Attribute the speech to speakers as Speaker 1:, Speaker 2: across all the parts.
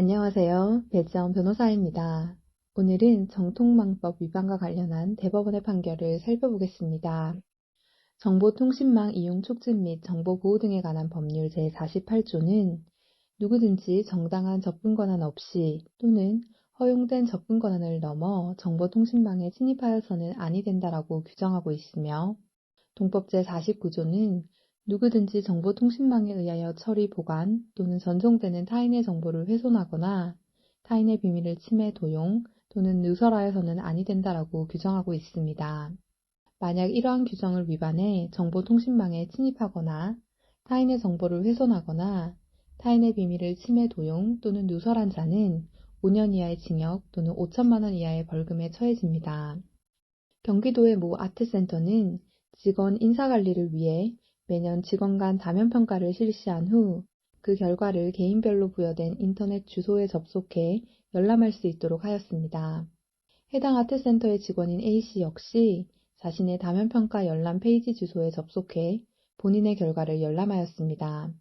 Speaker 1: 안녕하세요. 배지영 변호사입니다. 오늘은 정통망법 위반과 관련한 대법원의 판결을 살펴보겠습니다. 정보통신망 이용 촉진 및 정보보호 등에 관한 법률 제48조는 누구든지 정당한 접근 권한 없이 또는 허용된 접근 권한을 넘어 정보통신망에 침입하여서는 아니 된다라고 규정하고 있으며 동법 제49조는 누구든지 정보통신망에 의하여 처리, 보관 또는 전송되는 타인의 정보를 훼손하거나 타인의 비밀을 침해, 도용 또는 누설하여서는 아니 된다라고 규정하고 있습니다. 만약 이러한 규정을 위반해 정보통신망에 침입하거나 타인의 정보를 훼손하거나 타인의 비밀을 침해, 도용 또는 누설한 자는 5년 이하의 징역 또는 5천만 원 이하의 벌금에 처해집니다. 경기도의 모 아트센터는 직원 인사관리를 위해 매년 직원 간 다면 평가를 실시한 후 그 결과를 개인별로 부여된 인터넷 주소에 접속해 열람할 수 있도록 하였습니다. 해당 아트센터의 직원인 A씨 역시 자신의 다면평가 열람 페이지 주소에 접속해 본인의 결과를 열람하였습니다.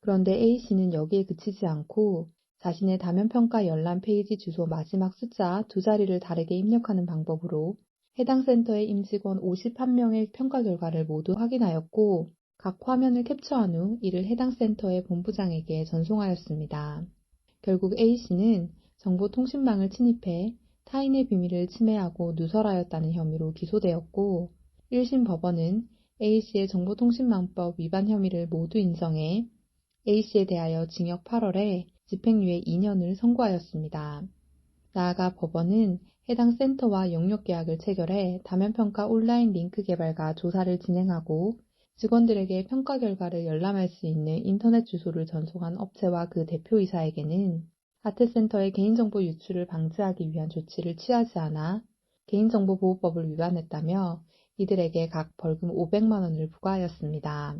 Speaker 1: 그런데 A씨는 여기에 그치지 않고 자신의 다면평가 열람 페이지 주소 마지막 숫자 두 자리를 다르게 입력하는 방법으로 해당 센터의 임직원 51명의 평가 결과를 모두 확인하였고 각 화면을 캡처한 후 이를 해당 센터의 본부장에게 전송하였습니다. 결국 A씨는 정보통신망을 침입해 타인의 비밀을 침해하고 누설하였다는 혐의로 기소되었고 1심 법원은 A씨의 정보통신망법 위반 혐의를 모두 인정해 A씨에 대하여 징역 8월에 집행유예 2년을 선고하였습니다. 나아가 법원은 해당 센터와 영역 계약을 체결해 다면평가 온라인 링크 개발과 조사를 진행하고 직원들에게 평가 결과를 열람할 수 있는 인터넷 주소를 전송한 업체와 그 대표이사에게는 아트센터의 개인정보 유출을 방지하기 위한 조치를 취하지 않아 개인정보보호법을 위반했다며 이들에게 각 벌금 500만 원을 부과하였습니다.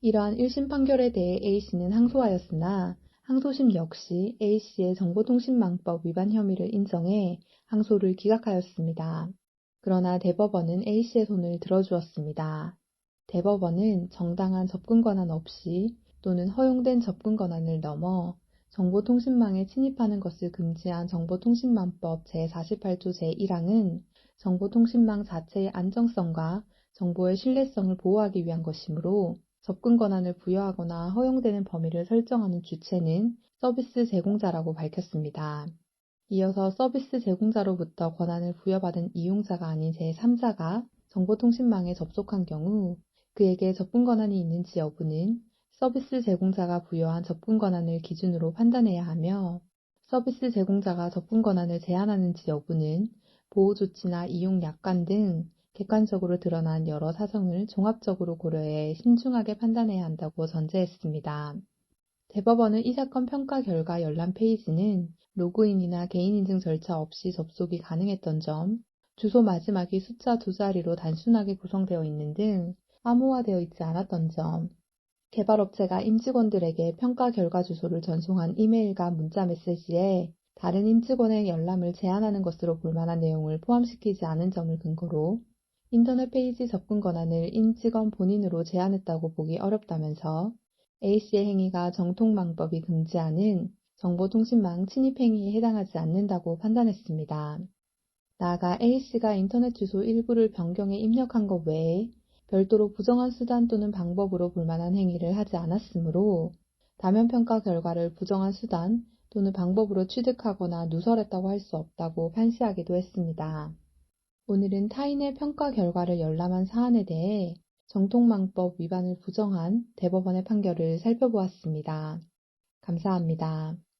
Speaker 1: 이러한 1심 판결에 대해 A씨는 항소하였으나 항소심 역시 A씨의 정보통신망법 위반 혐의를 인정해 항소를 기각하였습니다. 그러나 대법원은 A씨의 손을 들어주었습니다. 대법원은 정당한 접근 권한 없이 또는 허용된 접근 권한을 넘어 정보통신망에 침입하는 것을 금지한 정보통신망법 제48조 제1항은 정보통신망 자체의 안정성과 정보의 신뢰성을 보호하기 위한 것이므로 접근 권한을 부여하거나 허용되는 범위를 설정하는 주체는 서비스 제공자라고 밝혔습니다. 이어서 서비스 제공자로부터 권한을 부여받은 이용자가 아닌 제3자가 정보통신망에 접속한 경우 그에게 접근 권한이 있는지 여부는 서비스 제공자가 부여한 접근 권한을 기준으로 판단해야 하며 서비스 제공자가 접근 권한을 제한하는지 여부는 보호 조치나 이용 약관 등 객관적으로 드러난 여러 사정을 종합적으로 고려해 신중하게 판단해야 한다고 전제했습니다. 대법원은 이 사건 평가 결과 열람 페이지는 로그인이나 개인인증 절차 없이 접속이 가능했던 점, 주소 마지막이 숫자 두 자리로 단순하게 구성되어 있는 등 암호화되어 있지 않았던 점, 개발업체가 임직원들에게 평가 결과 주소를 전송한 이메일과 문자 메시지에 다른 임직원의 열람을 제한하는 것으로 볼 만한 내용을 포함시키지 않은 점을 근거로 인터넷 페이지 접근 권한을 임직원 본인으로 제한했다고 보기 어렵다면서 A씨의 행위가 정통망법이 금지하는 정보통신망 침입행위에 해당하지 않는다고 판단했습니다. 나아가 A씨가 인터넷 주소 일부를 변경해 입력한 것 외에 별도로 부정한 수단 또는 방법으로 볼만한 행위를 하지 않았으므로 다면평가 결과를 부정한 수단 또는 방법으로 취득하거나 누설했다고 할 수 없다고 판시하기도 했습니다. 오늘은 타인의 평가 결과를 열람한 사안에 대해 정통망법 위반을 부정한 대법원의 판결을 살펴보았습니다. 감사합니다.